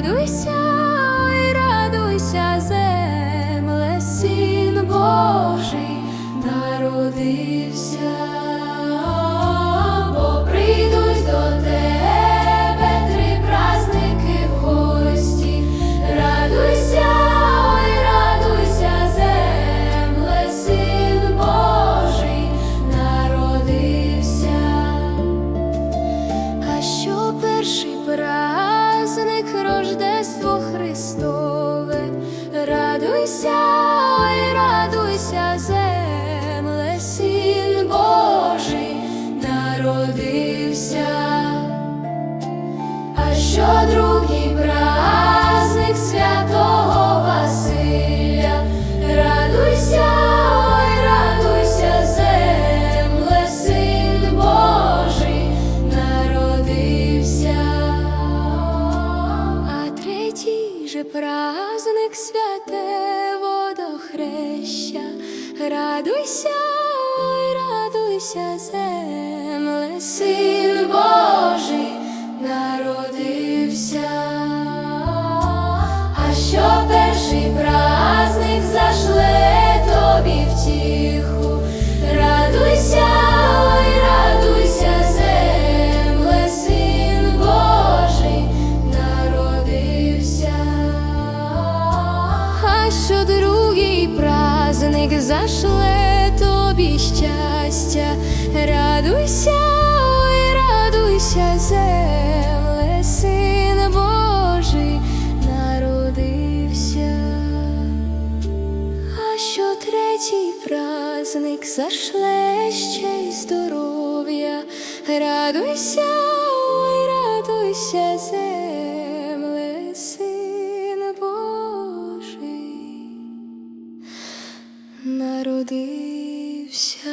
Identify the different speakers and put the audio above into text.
Speaker 1: Радуйся, Христове, радуйся, ой, радуйся, земле, син Божий народився. А що другий праздник праздник святе водохреща, радуйся, ой, радуйся, земле, син Божий народився. А що перший праздник що другий праздник зашле тобі щастя, радуйся, ой, радуйся, земле, син Божий народився. А що третій праздник зашле ще й здоров'я, радуйся, ой, радуйся, земле. народився.